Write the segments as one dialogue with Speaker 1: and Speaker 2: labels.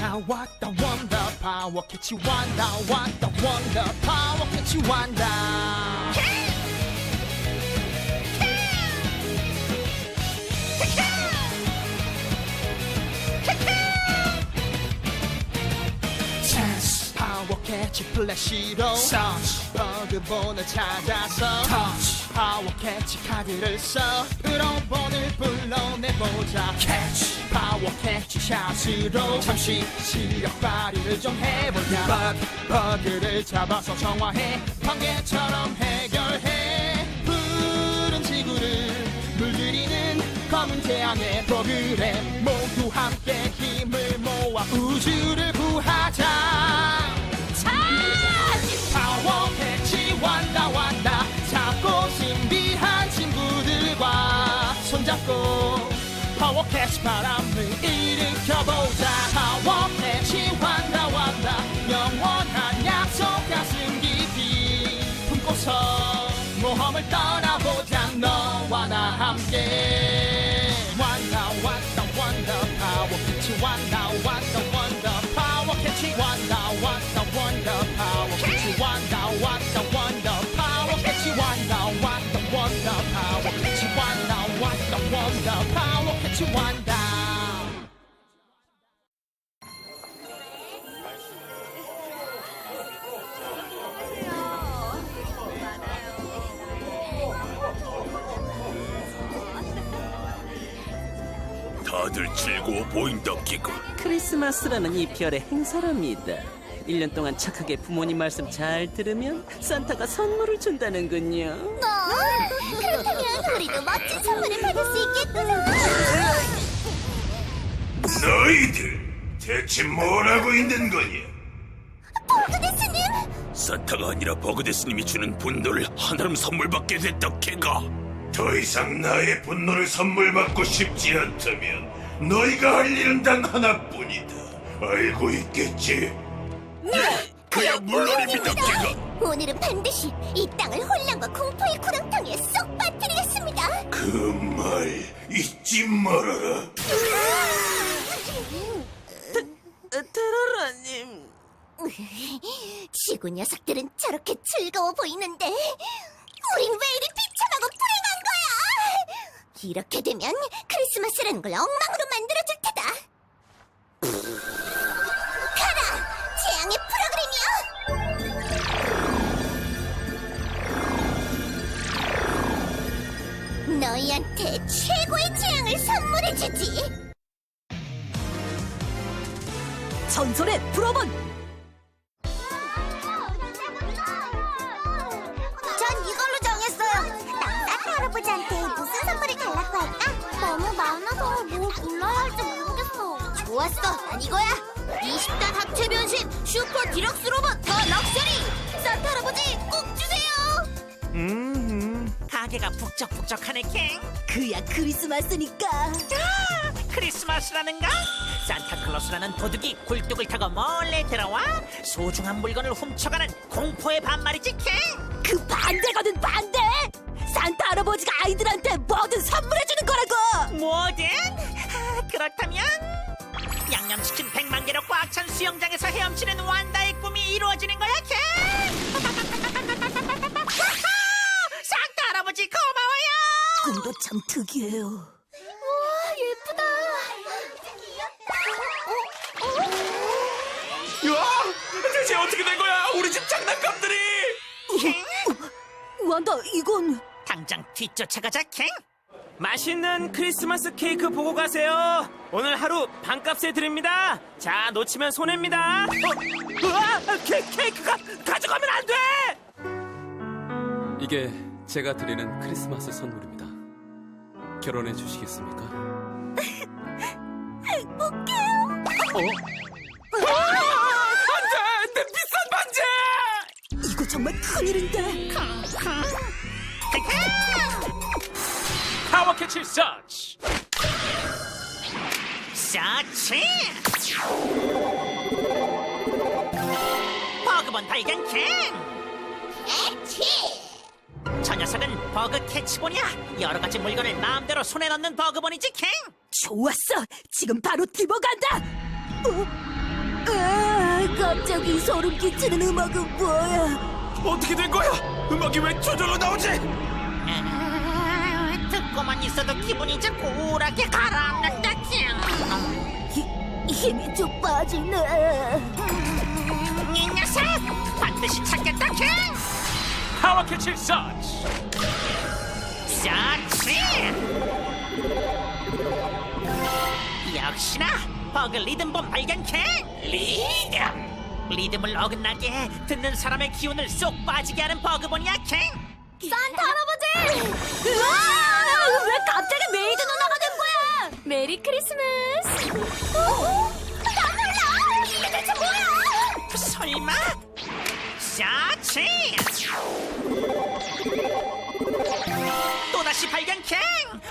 Speaker 1: Wanda, Wanda, Wanda, power catch you, Wanda, Wanda, Wanda, power catch you, 파워 캐치 플래시로 터치 버그본을 찾아서 터치 파워 캐치 카드를 써 프로본을 불러내보자 캐치 파워 캐치 샷으로 잠시 시력 발휘를 좀 해보자 버그 버그를 잡아서 정화해. 번개처럼 해결해. 푸른 지구를 물들이는 검은 태양의 프로그램 모두 함께 힘을 모아 우주를 구하자. 파워 캐치 완다 완다. 작고 신비한 친구들과 손잡고 파워 캐치 바람을 일으켜보자 파워 캐치 완다 완다 영원한 약속 가슴 깊이 품고서 모험을 떠나보자 너와 나 함께 완다 완다 완다 파워 캐치 완다 완다 완다 파워 캐치 완다 완다 완다 파워 캐치 완다 완다 완다 파워 캐치 완다 완다 완다 파워 캐치 완다 완다 완다 파워
Speaker 2: 다들 즐거워 보인다 기가
Speaker 3: 크리스마스라는 이 별의 행사랍니다. 1년 동안 착하게 부모님 말씀 잘 들으면 산타가 선물을 준다는군요.
Speaker 4: 뭐? 그렇다면 우리도 멋진 선물을 받을 수 있겠구나.
Speaker 2: 너희들 대체 뭘 하고 있는 거냐
Speaker 4: 버그데스님,
Speaker 2: 산타가 아니라 버그데스님이 주는 분노를 하나름 선물 받게 됐다 개가 더 이상 나의 분노를 선물 받고 싶지 않다면 너희가 할 일은 단 하나뿐이다 알고 있겠지? 네 그야 물론입니다 개가
Speaker 4: 오늘은 반드시 이 땅을 혼란과 공포의 구렁
Speaker 2: 그 말 잊지 말아라
Speaker 3: 테라라님.
Speaker 4: 지구 녀석들은 저렇게 즐거워 보이는데 우린 왜 이리 비참하고 불행한 거야? 이렇게 되면 크리스마스라는 걸 엉망으로 만들어줄 테다. 너희한테 최고의 재앙을 선물해주지.
Speaker 5: 전설의 프로본
Speaker 4: 전 이걸로 정했어요. 땅따 할아버지한테 무슨 선물을 달라고 할까? 너무 많아서 뭘 골라야 할지 모르겠어. 좋았어, 난 이거야. 20단 합체 변신 슈퍼 디럭스 로봇
Speaker 6: 가게가 북적북적하네 캥
Speaker 5: 그야 크리스마스니까.
Speaker 6: 크리스마스라는가? 산타클로스라는 도둑이 굴뚝을 타고 몰래 들어와 소중한 물건을 훔쳐가는 공포의 반말이지 캥
Speaker 5: 그 반대거든 반대! 산타 할아버지가 아이들한테 뭐든 선물해주는 거라고!
Speaker 6: 뭐든? 아, 그렇다면 양념치킨 100만 개로 꽉 찬 수영장에서 헤엄치는 완다의 꿈이 이루어지는 거야 캥 할아버지 고마워요
Speaker 5: 꿈도 참 특이해요
Speaker 4: 와, 예쁘다.
Speaker 2: 야 대체 어떻게 된 거야 우리 집 장난감들이
Speaker 5: 완다 이건
Speaker 6: 당장 뒤쫓아가자 캥
Speaker 7: 맛있는 크리스마스 케이크 보고 가세요. 오늘 하루 반값에 드립니다. 자, 놓치면 손해입니다. 어, 으아! 케, 케이크가 가져가면 안 돼!
Speaker 8: 이게 제가 드리는 크리스마스 선물입니다. 결혼해 주시겠습니까?
Speaker 7: 안 돼! 내 비싼 반지!
Speaker 5: 이거 정말 큰일인데
Speaker 7: 파워 캐치 서치!
Speaker 6: 서치 버그본 발견 캔! 저 녀석은 버그 캐치본이야 여러 가지 물건을 마음대로 손에 넣는 버그본이지 캔!
Speaker 5: 좋았어 지금 바로 디버간다 어?
Speaker 9: 으아, 갑자기 소름 끼치는 음악은 뭐야?
Speaker 7: 어떻게 된 거야? 음악이 왜 저절로 나오지?
Speaker 6: 아, 듣고만 있어도 기분이 좀 우울하게 가라앉는다
Speaker 9: 히, 힘이 좀 빠지네.
Speaker 6: 이 녀석 반드시 찾겠다 킹
Speaker 7: 파워 캐치 서치.
Speaker 6: 서치 역시나 버그 리듬본 발견 킹 리듬 리듬을 어긋나게 해 듣는 사람의 기운을 쏙 빠지게 하는 버그본이야 킹
Speaker 9: 산타 할아버지! 으아! 왜 갑자기 메이드 누나가 된 거야? 메리 크리스마스! 어? 나 몰라! 이게 대체 뭐야?
Speaker 6: 설마 서치 또다시 발견 킹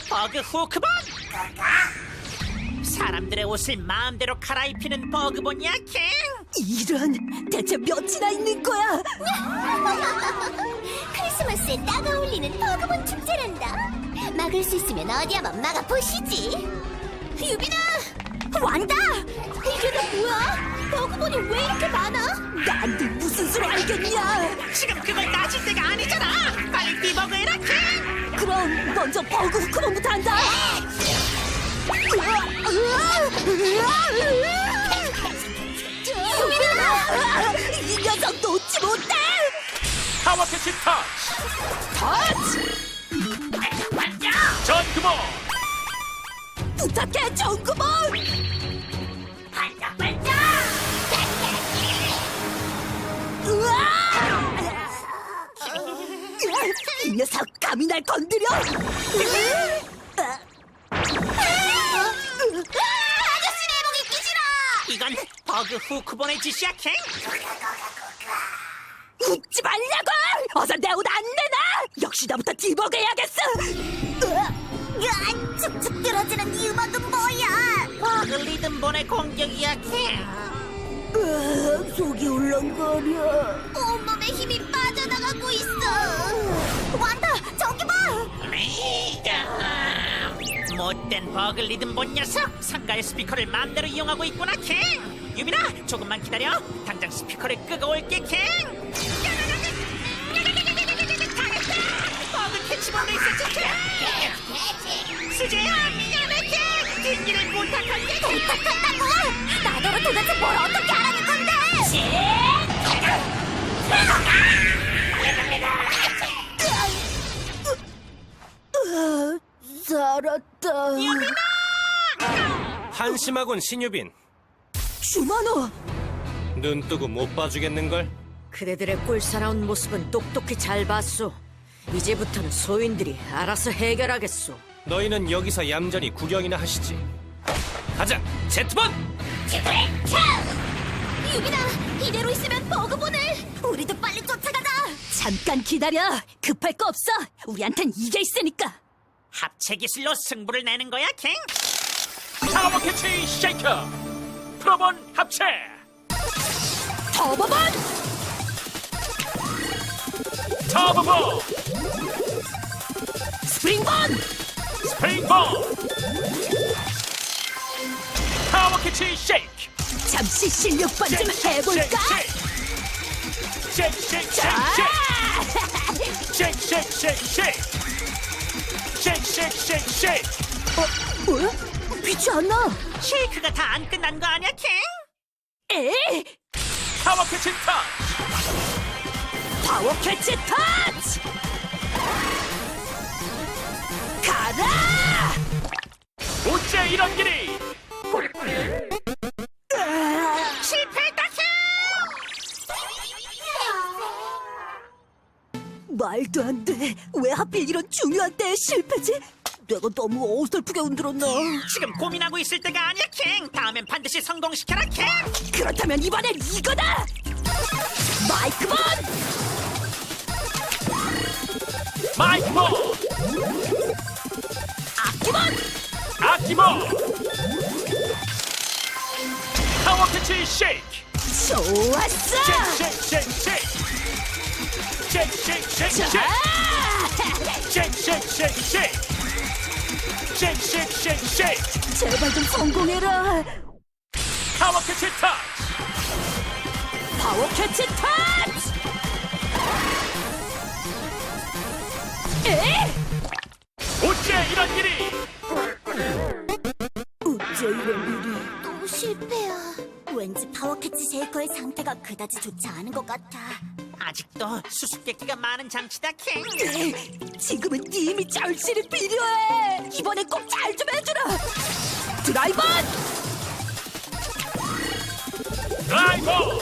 Speaker 6: 버그 후크본 사람들의 옷을 마음대로 갈아입히는 버그본이야 킹
Speaker 9: 이런 대체 몇이나 있는 거야?
Speaker 4: 크리스마스에 딱 어울리는 버그본 축제란다. 막을 수 있으면 어디 한번 막아 보시지. 유빈아! 완다! 이게 다 뭐야? 버그본이 왜 이렇게 많아?
Speaker 9: 난들 무슨 수로 알겠냐?
Speaker 6: 지금 그걸 따질 때가 아니잖아 빨리 디버그해라 킹
Speaker 9: 그럼 먼저 버그 후크본부터 한다. 유빈아! 이 녀석 놓지 못해!
Speaker 7: 파워 캐치 터치.
Speaker 9: 터치!
Speaker 7: 전구모.
Speaker 9: 부탁해 정구몬! 이 녀석 감히 날 건드려!
Speaker 4: 아저씨 내복 입기 싫어!
Speaker 6: 이건 버그 후크본의 짓이야 킹
Speaker 9: 웃지 말라고! 어서 내 옷 안 내놔! 역시 나부터 디버그 해야겠어! 으아!
Speaker 4: 으아, 축축 들어지는 이 음악은 뭐야?
Speaker 6: 버그 리듬본의 공격이야 킹
Speaker 9: 속이 울렁거려.
Speaker 4: 온몸에 힘이 빠져나가고 있어. 완다, 저기 봐!
Speaker 6: 리듬 못된 버그 리듬본 녀석 상가의 스피커를 마음대로 이용하고 있구나 킹 유빈아 조금만 기다려 당장 스피커를 끄고 올게 킹 버그 캐치본도 있었지 킹 수지야 미안해 킹 뒷일을 부탁할게 킹
Speaker 4: 부탁한다고? 나더러 도대체 뭘 어떻게
Speaker 9: 살았다.
Speaker 10: 한심하군 신유빈
Speaker 9: 주만호!
Speaker 10: 눈 뜨고 못 봐주겠는걸?
Speaker 11: 그대들의 꼴사나운 모습은 똑똑히 잘 봤소. 이제부터는 소인들이 알아서 해결하겠소.
Speaker 10: 너희는 여기서 얌전히 구경이나 하시지 가자 제트번
Speaker 4: 유빈아, 이대로 있으면 버그본을! 우리도 빨리 쫓아가자!
Speaker 9: 잠깐 기다려! 급할 거 없어! 우리한텐 이게 있으니까!
Speaker 6: 합체 기술로 승부를 내는 거야 킹
Speaker 7: 파워 캐치 쉐이커. 프로본 합체.
Speaker 9: 터보본!
Speaker 7: 터보본.
Speaker 9: 스프링본!
Speaker 7: 스프링본. 파워 캐치 쉐이크.
Speaker 9: 잠시 실력 반좀 해볼까? 뭐야? 빛이 안 나.
Speaker 6: 쉐이크가 다 안 끝난 거 아니야, 킹?
Speaker 9: 에?
Speaker 7: 파워 캐치 터치!
Speaker 9: 파워 캐치 터치! 가라!
Speaker 7: 어째 이런 길이!
Speaker 9: 말도 안 돼. 왜 하필 이런 중요한 때에 실패지? 내가 너무 어설프게 흔들었나?
Speaker 6: 지금 고민하고 있을 때가 아니야 킹 다음엔 반드시 성공시켜라 킹
Speaker 9: 그렇다면 이번엔 이거다! 마이크본!
Speaker 7: 마이크볼
Speaker 9: 악기본!
Speaker 7: 아키볼 파워 캐치 쉐이크
Speaker 9: 좋았어!
Speaker 7: 쉐이크 쉐이크 쉐이크 쉐이크 shake, shake, shake, shake. Shake, shake, shake, shake. Shake, shake, shake, shake.
Speaker 9: 제발 좀 성공해라.
Speaker 7: 파워 캐치 터치.
Speaker 9: 파워 캐치 터치. 에?
Speaker 7: 어째 이런 일이?
Speaker 9: 어째 이런 일이?
Speaker 4: 또 실패야. 왠지 파워 캐치 쉐이커의 상태가 그다지 좋지 않은 것 같아.
Speaker 6: 아직도 수수께끼가 많은 장치다 킹
Speaker 9: 지금은 네 힘이 절실히 필요해. 이번에 꼭 잘 좀 해주라. 드라이버!
Speaker 7: 드라이버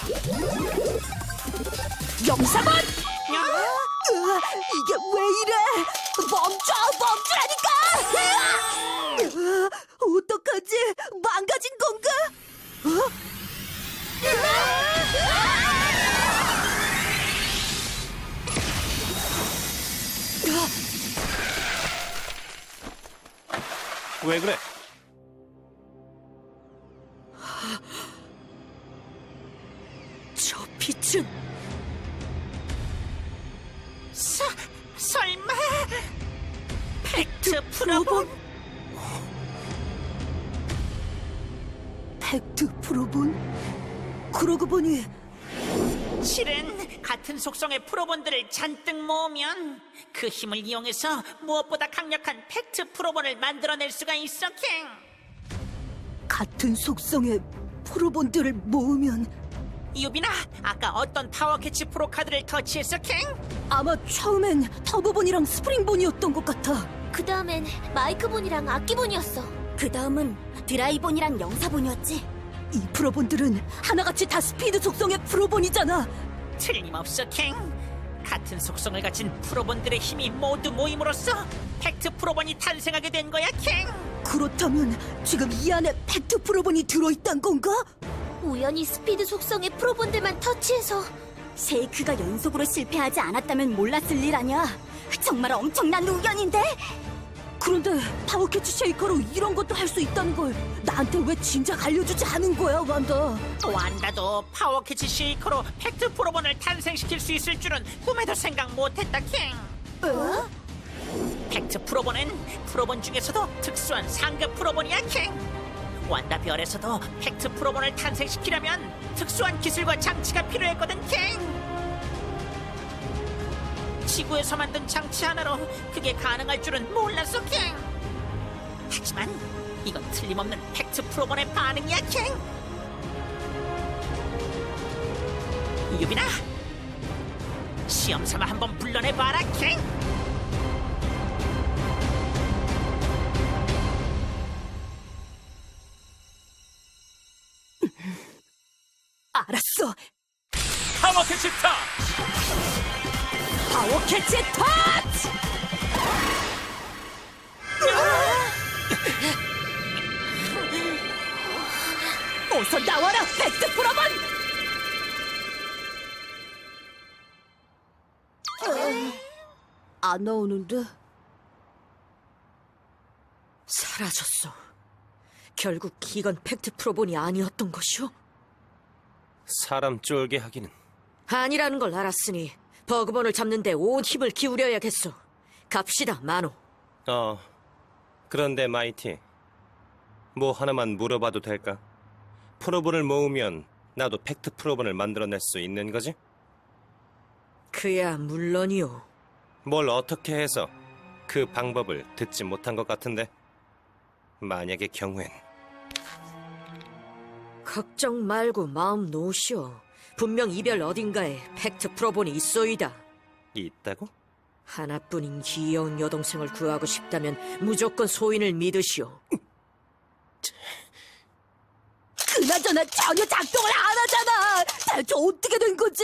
Speaker 9: 영사번! 으아, 이게 왜 이래? 멈춰, 멈추라니까! 으아, 어떡하지? 망가진 건가? 어?
Speaker 10: 왜 그래?
Speaker 9: 저 빛은
Speaker 6: 서, 설마 팩트 프로본
Speaker 9: 팩트 프로본? 그러고 보니
Speaker 6: 실은 같은 속성의 프로본들을 잔뜩 모으면 그 힘을 이용해서 무엇보다 강력한 팩트 프로본을 만들어낼 수가 있어 킹
Speaker 9: 같은 속성의 프로본들을 모으면
Speaker 6: 유빈아 아까 어떤 파워 캐치 프로 카드를 터치했어 킹?
Speaker 9: 아마 처음엔 터보본이랑 스프링본이었던 것 같아.
Speaker 5: 그 다음엔 마이크본이랑 악기본이었어.
Speaker 4: 그 다음은 드라이본이랑 영사본이었지.
Speaker 9: 이 프로본들은 하나같이 다 스피드 속성의 프로본이잖아.
Speaker 6: 틀림없어 킹 같은 속성을 가진 프로본들의 힘이 모두 모임으로써 팩트 프로본이 탄생하게 된 거야 킹
Speaker 9: 그렇다면 지금 이 안에 팩트 프로본이 들어있단 건가?
Speaker 5: 우연히 스피드 속성의 프로본들만 터치해서
Speaker 4: 쉐이크가 연속으로 실패하지 않았다면 몰랐을 일 아니야. 정말 엄청난 우연인데?
Speaker 9: 그런데 파워캐치 쉐이커로 이런 것도 할 수 있다는 걸 나한테 왜 진작 알려주지 않은 거야, 완다?
Speaker 6: 완다도 파워 캐치 쉐이커로 팩트 프로본을 탄생시킬 수 있을 줄은 꿈에도 생각 못했다 킹
Speaker 9: 어?
Speaker 6: 팩트 프로본은 프로본 중에서도 특수한 상급 프로본이야 킹 완다 별에서도 팩트 프로본을 탄생시키려면 특수한 기술과 장치가 필요했거든 킹 지구에서 만든 장치 하나로 그게 가능할 줄은 몰랐어 킹 하지만 이건 틀림없는 팩트 프로본의 반응이야 킹 유빈아 시험 삼아 한번 불러내봐라 킹
Speaker 9: 어서 나와라, 팩트 프로본! 안 나오는데? 사라졌어. 결국 이건 팩트 프로본이 아니었던 것이오?
Speaker 10: 사람 쫄게 하기는
Speaker 9: 아니라는 걸 알았으니 버그본을 잡는데 온 힘을 기울여야겠어. 갑시다, 마노.
Speaker 10: 어 그런데 마이티 뭐 하나만 물어봐도 될까? 프로본을 모으면 나도 팩트 프로본을 만들어낼 수 있는 거지?
Speaker 9: 그야 물론이오.
Speaker 10: 뭘 어떻게 해서 그 방법을 듣지 못한 것 같은데 만약의 경우엔
Speaker 9: 걱정 말고 마음 놓으시오. 분명 이별 어딘가에 팩트 프로본이 있소이다.
Speaker 10: 있다고?
Speaker 9: 하나뿐인 귀여운 여동생을 구하고 싶다면 무조건 소인을 믿으시오. 그나저나 전혀 작동을 안 하잖아. 대체 어떻게 된 거지?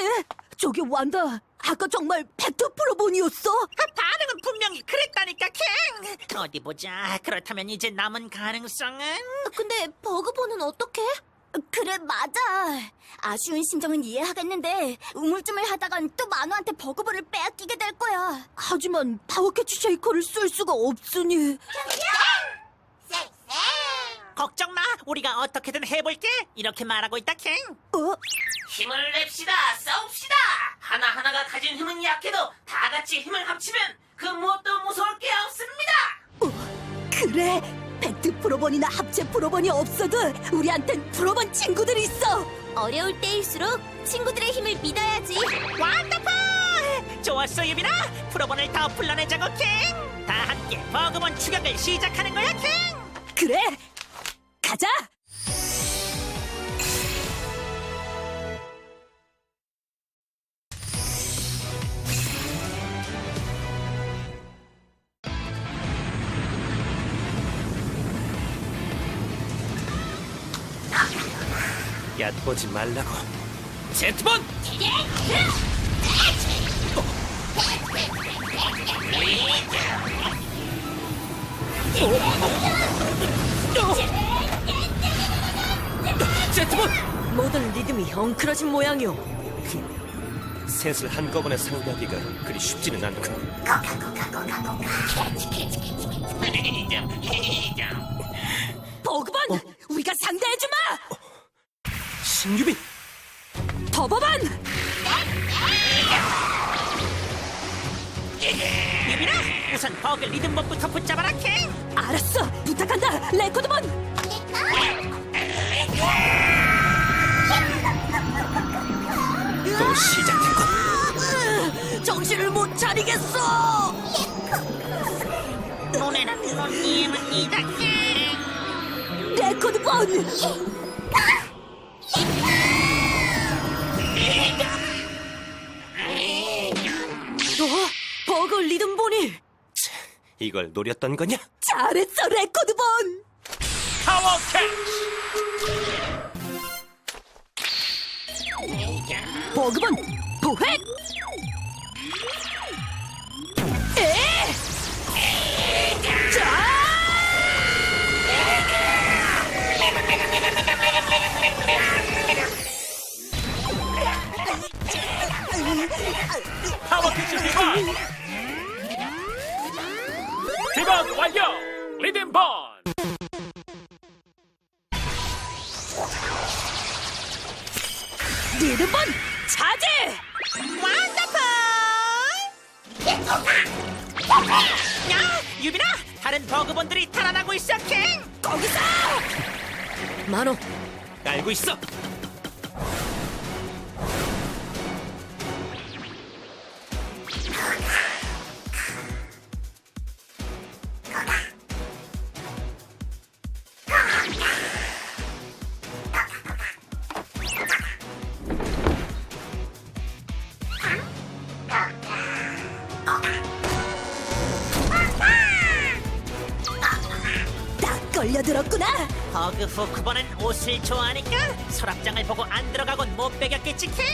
Speaker 9: 저기 완다. 아까 정말 팩트 프로본이었어?
Speaker 6: 반응은 분명히 그랬다니까 킹 어디 보자 그렇다면 이제 남은 가능성은
Speaker 5: 근데 버그본은 어떻게?
Speaker 4: 그래, 맞아. 아쉬운 심정은 이해하겠는데 우물쭈물 하다간 또 만우한테 버그볼을 빼앗기게 될 거야.
Speaker 9: 하지만 파워캐치 쉐이커를 쓸 수가 없으니.
Speaker 6: 걱정 마. 우리가 어떻게든 해볼게. 이렇게 말하고 있다 킹.
Speaker 9: 어?
Speaker 6: 힘을 냅시다. 싸웁시다. 하나하나가 가진 힘은 약해도 다 같이 힘을 합치면 그 무엇도 무서울 게 없습니다.
Speaker 9: 그래 팩트 프로본이나 합체 프로본이 없어도 우리한텐 프로본 친구들이 있어.
Speaker 4: 어려울 때일수록 친구들의 힘을 믿어야지.
Speaker 6: 완더풀! 좋았어 유빈아 프로본을 더 불러내자고 킹! 다 함께 버그본 추격을 시작하는 거야 킹!
Speaker 9: 그래, 가자.
Speaker 10: 얕보지 말라고.
Speaker 7: 제트본! 제트본!
Speaker 9: 모든 리듬이 엉클어진 모양이오.
Speaker 10: 셋을 한꺼번에 상대하기가 그리 쉽지는 않군.
Speaker 9: 버그본, 우리가 상대해주마.
Speaker 10: 신유빈!
Speaker 9: 버버반,
Speaker 6: 유빈아 우선 버그 리듬본부터 붙잡아라 킹!
Speaker 9: 알았어. 부탁한다, 레코드본.
Speaker 10: 또 시작된 것.
Speaker 9: 정신을 못 차리겠어.
Speaker 6: 눈에는 눈이에는 이다 킹!
Speaker 9: 레코드본. 리듬본이
Speaker 10: 이걸 노렸던 거냐?
Speaker 9: 잘했어, 레코드 본.
Speaker 7: 파워 캐치!
Speaker 9: 버그본! 에! 자!
Speaker 7: 파워 캐치 디버 그! 디버그 완료! 리듬본!
Speaker 9: 리듬본 차지!
Speaker 6: 야 유빈아 다른 버그본들이 탈환하고 있어 킹!
Speaker 9: 거기서! 만호,
Speaker 10: 알고 있어.
Speaker 6: 버그 후크본은 옷을 좋아하니까 서랍장을 보고 안 들어가곤 못 배겼겠지 킹!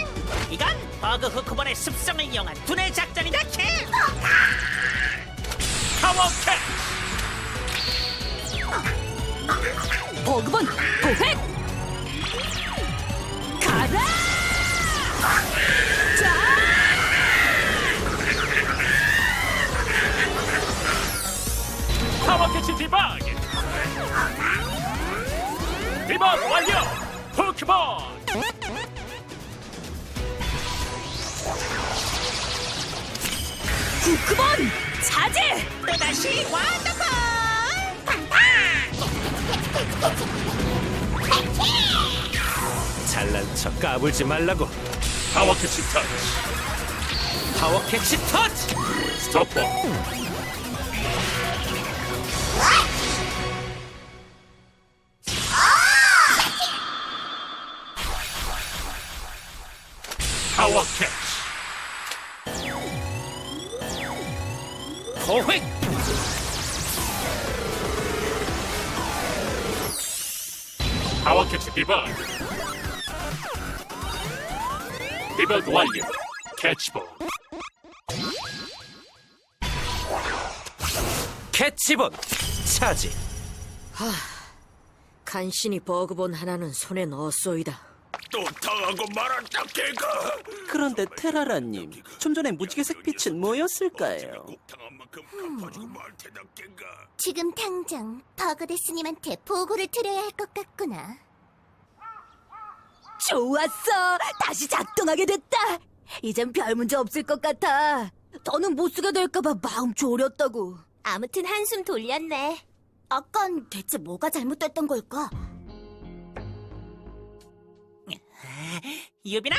Speaker 6: 이건 버그 후크본의 습성을 이용한 두뇌 작전이다 킹!
Speaker 7: 파워 캐치!
Speaker 9: 버그본 부획! 가라! 자!
Speaker 7: 파워 캐치 디버 그! 디버그 완료! 포크본!
Speaker 9: 후크본 차지!
Speaker 6: 또다시 완더풀!
Speaker 10: 잘난 척 까불지 말라고.
Speaker 2: 파워 캐치 터치.
Speaker 10: 파워 캐치 터치!
Speaker 2: 스토퍼. 파워 캐치. 디버그. 디버그 완료. 캐치볼.
Speaker 10: 캐치본! 차지!
Speaker 9: 간신히 버그본 하나는 손에 넣었소이다.
Speaker 2: 또 당하고 말았다 개가.
Speaker 3: 그런데 테라라님, 좀 전에 무지개 색 빛은 뭐였을까요?
Speaker 2: 당한 만큼 갚아주고 말 테다 개가.
Speaker 4: 지금 당장 버그데스님한테 보고를 드려야 할 것 같구나.
Speaker 9: 좋았어! 다시 작동하게 됐다! 이젠 별 문제 없을 것 같아. 더는 못 쓰게 될까봐 마음 졸였다고.
Speaker 4: 아무튼 한숨 돌렸네. 아깐 대체 뭐가 잘못됐던 걸까?
Speaker 6: 유빈아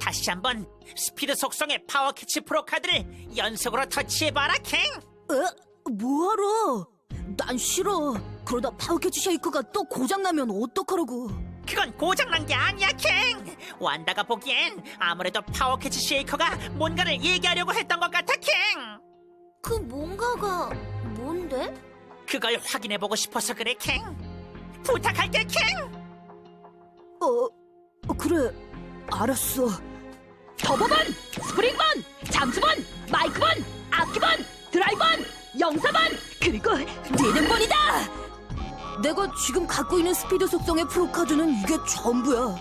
Speaker 6: 다시 한번 스피드 속성의 파워 캐치 프로 카드를 연속으로 터치해봐라 캥
Speaker 9: 에? 뭐하러? 난 싫어. 그러다 파워캐치 쉐이크가 또 고장나면 어떡하라고.
Speaker 6: 그건 고장난 게 아니야 캥 완다가 보기엔 아무래도 파워 캐치 쉐이커가 뭔가를 얘기하려고 했던 것 같아 캥
Speaker 4: 그 뭔가가 뭔데?
Speaker 6: 그걸 확인해보고 싶어서 그래 캥 부탁할게 캥
Speaker 9: 어, 어, 그래. 알았어. 터보번, 스프링번, 잠수번, 마이크번, 악기번, 드라이번, 영사번, 그리고 리듬번이다! 내가 지금 갖고 있는 스피드 속성의 프로카드는 이게 전부야.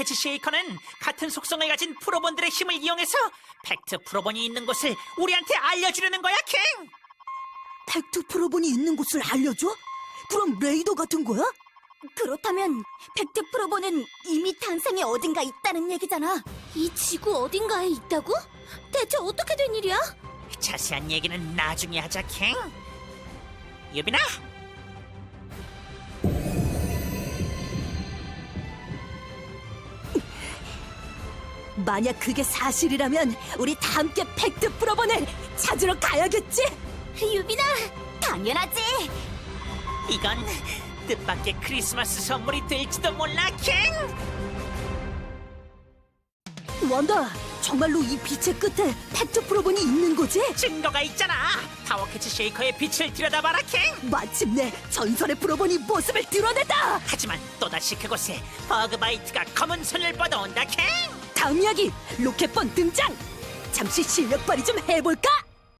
Speaker 6: 캐치 쉐이커는 같은 속성을 가진 프로본들의 힘을 이용해서 팩트 프로본이 있는 곳을 우리한테 알려주려는 거야 캥
Speaker 9: 팩트 프로본이 있는 곳을 알려줘? 그럼 레이더 같은 거야?
Speaker 4: 그렇다면 팩트 프로보는 이미 탄생에 어딘가 있다는 얘기잖아. 이 지구 어딘가에 있다고? 대체 어떻게 된 일이야?
Speaker 6: 자세한 얘기는 나중에 하자 캥 유빈아
Speaker 9: 만약 그게 사실이라면 우리 다 함께 팩트 프로본을 찾으러 가야겠지?
Speaker 4: 유빈아, 당연하지.
Speaker 6: 이건 뜻밖의 크리스마스 선물이 될지도 몰라 캥
Speaker 9: 원다, 정말로 이 빛의 끝에 팩트 프로본이 있는 거지?
Speaker 6: 증거가 있잖아 파워 캐치 쉐이커의 빛을 들여다봐라 캥
Speaker 9: 마침내 전설의 프로본이 모습을 드러냈다!
Speaker 6: 하지만 또다시 그곳에 버그바이트가 검은 손을 뻗어온다 캥
Speaker 9: 다음 이야기, 로켓본 등장! 잠시 실력 발휘 좀 해볼까?